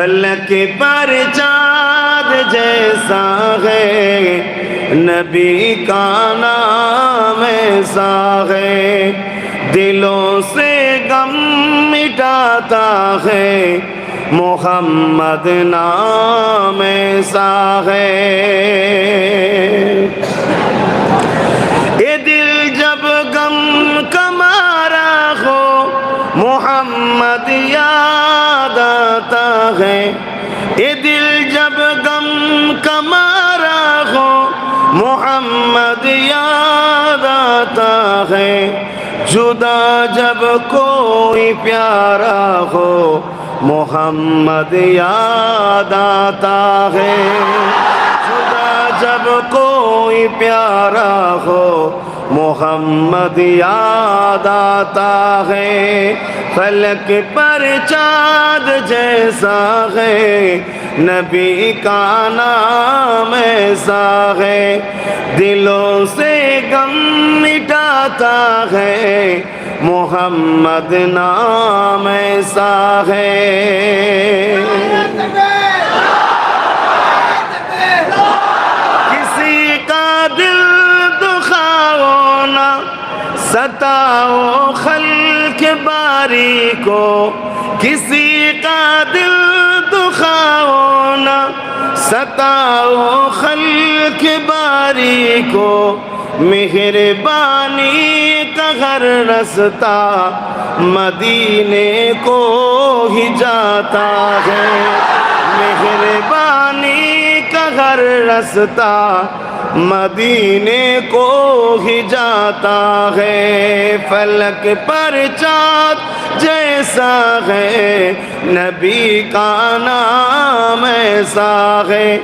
فلک پر چاند جیسا ہے، نبی کا نام ایسا ہے۔ دلوں سے غم مٹاتا ہے، محمد نام ایسا ہے۔ ہے اے دل جب غم کمارا ہو محمد یاد آتا ہے جدا جب کوئی پیارا ہو محمد یاد آتا ہے جدا جب کوئی پیارا ہو محمد یاد آتا ہے۔ فلک پر چاند جیسا ہے۔ نبی کا نام ایسا ہے۔ دلوں سے غم مٹاتا ہے۔ محمد نام ایسا ہے۔ ستاؤ خلق باری کو کسی کا دل دکھاؤ نہ ستاؤ خلق باری کو مہربانی کا ہر رستا مدینے کو ہی جاتا ہے مہربانی کا ہر رستا مدینے کو ہی جاتا ہے، فلک پر چاند جیسا ہے۔ نبی کا نام ایسا ہے،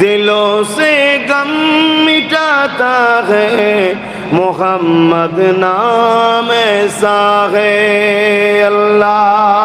دلوں سے غم مٹاتا ہے۔ محمد نام ایسا ہے۔ اللہم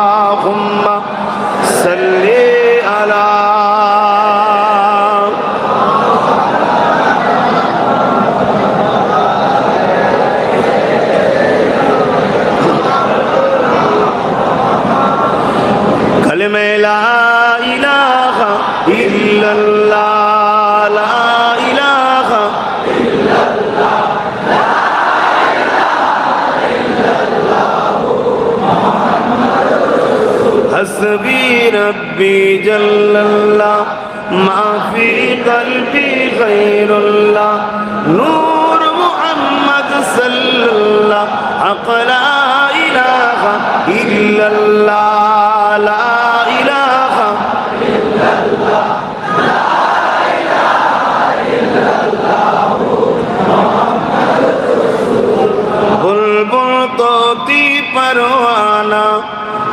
حسبي ربي جل الله ما في قلبي خير الله نور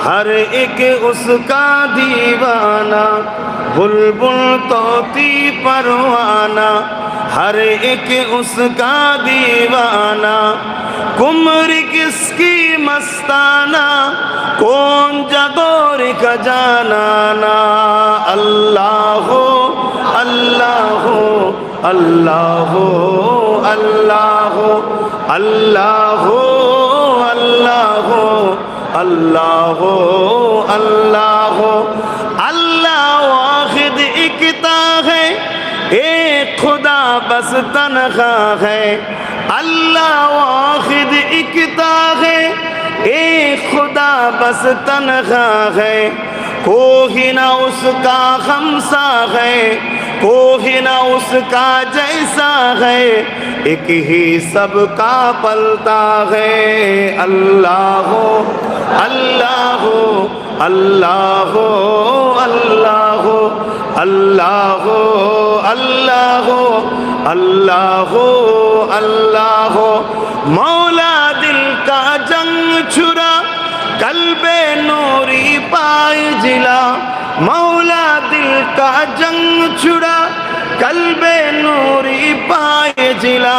ہر ایک اس کا دیوانہ بلبل توتی پروانہ ہر ایک اس کا دیوانہ کمر کس کی مستانہ کون جگور کا جانانا اللہ ہو اللہ ہو اللہ ہو اللہ ہو اللہ ہو اللہ ہو اللہ ہو اللہ ہو اللہ واحد اکتا ہے، ایک خدا بس تنخواہ ہے۔ اللہ واحد اکتا ہے، ایک خدا بس تنخواہ ہے۔ کوئی نہ اس کا خمسا ہے کوئی نہ اس کا جیسا ہے۔ ایک ہی سب کا پلتا ہے۔ اللہ ہو আল্লাহ আল্লাহ আল্লাহ আল্লাহ আল্লাহ আল্লাহ আল্লাহ। মৌলা দিল কা জং ছুরা কলবে নোরি পায় জিলা। মৌলা দিল কা জং ছুরা কলবে নোরি পায় জিলা।